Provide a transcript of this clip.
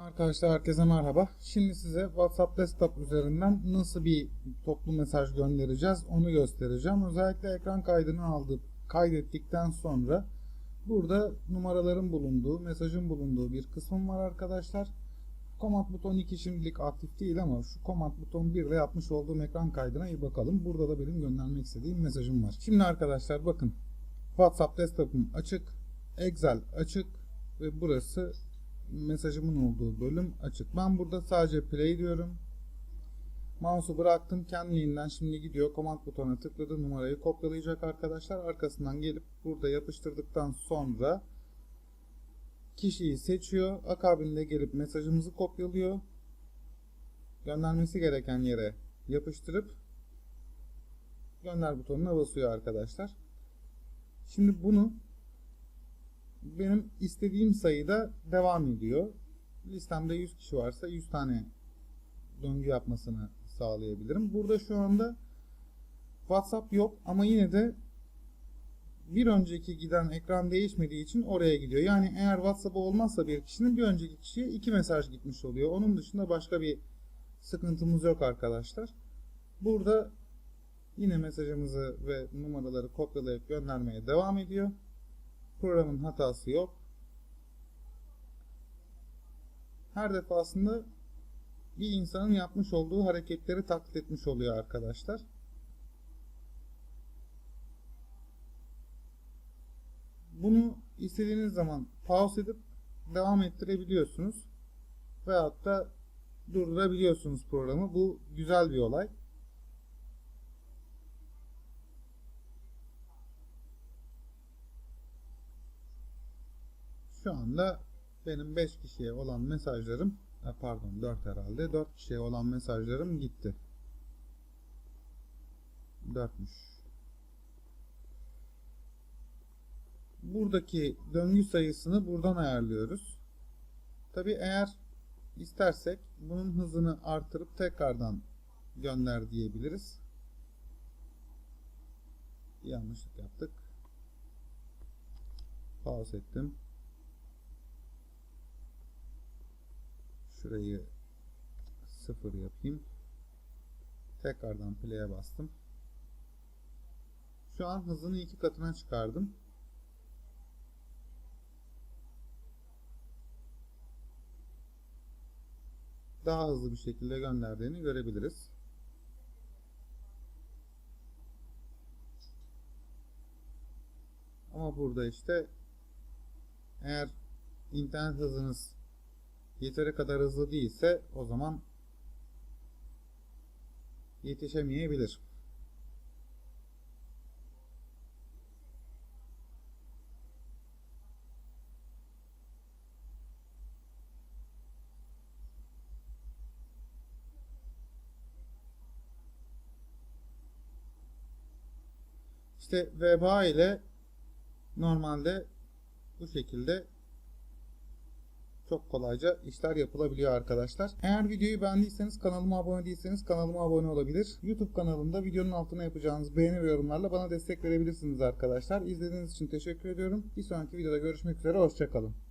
Arkadaşlar herkese merhaba. Şimdi size WhatsApp Desktop üzerinden nasıl bir toplu mesaj göndereceğiz onu göstereceğim. Özellikle ekran kaydını aldık, kaydettikten sonra burada numaraların bulunduğu, mesajın bulunduğu bir kısmım var arkadaşlar. Command buton 2 şimdilik aktif değil ama şu Command buton 1 ile yapmış olduğum ekran kaydına iyi bakalım. Burada da benim göndermek istediğim mesajım var. Şimdi arkadaşlar bakın WhatsApp Desktop'um açık, Excel açık ve burası mesajımın olduğu bölüm açık. Ben burada sadece play diyorum. Mouse'u bıraktım kendiliğinden şimdi gidiyor command butonuna tıkladı numarayı kopyalayacak arkadaşlar. Arkasından gelip burada yapıştırdıktan sonra kişiyi seçiyor. Akabinde gelip mesajımızı kopyalıyor. Göndermesi gereken yere yapıştırıp gönder butonuna basıyor arkadaşlar. Şimdi bunu benim istediğim sayıda devam ediyor. Listemde 100 kişi varsa 100 tane döngü yapmasını sağlayabilirim. Burada şu anda WhatsApp yok ama yine de bir önceki giden ekran değişmediği için oraya gidiyor. Yani eğer WhatsApp olmazsa bir kişinin bir önceki kişiye iki mesaj gitmiş oluyor. Onun dışında başka bir sıkıntımız yok arkadaşlar. Burada yine mesajımızı ve numaraları kopyalayıp göndermeye devam ediyor. Programın hatası yok. Her defasında bir insanın yapmış olduğu hareketleri taklit etmiş oluyor arkadaşlar. Bunu istediğiniz zaman pause edip devam ettirebiliyorsunuz. Veyahut da durdurabiliyorsunuz programı. Bu güzel bir olay. Şu anda benim 5 kişiye olan mesajlarım e, pardon 4 herhalde 4 kişiye olan mesajlarım gitti. 4'müş. Buradaki döngü sayısını buradan ayarlıyoruz. Tabi eğer istersek bunun hızını artırıp tekrardan gönder diyebiliriz. Yanlışlık yaptık. Pause ettim. Şurayı sıfır yapayım. Tekrardan play'e bastım. Şu an hızını iki katına çıkardım. Daha hızlı bir şekilde gönderdiğini görebiliriz. Ama burada işte eğer internet hızınız yeteri kadar hızlı değilse o zaman yetişemeyebilir. İşte veba ile normalde bu şekilde çok kolayca işler yapılabiliyor arkadaşlar. Eğer videoyu beğendiyseniz kanalıma abone değilseniz kanalıma abone olabilir. YouTube kanalımda videonun altına yapacağınız beğeni ve yorumlarla bana destek verebilirsiniz arkadaşlar. İzlediğiniz için teşekkür ediyorum. Bir sonraki videoda görüşmek üzere. Hoşçakalın.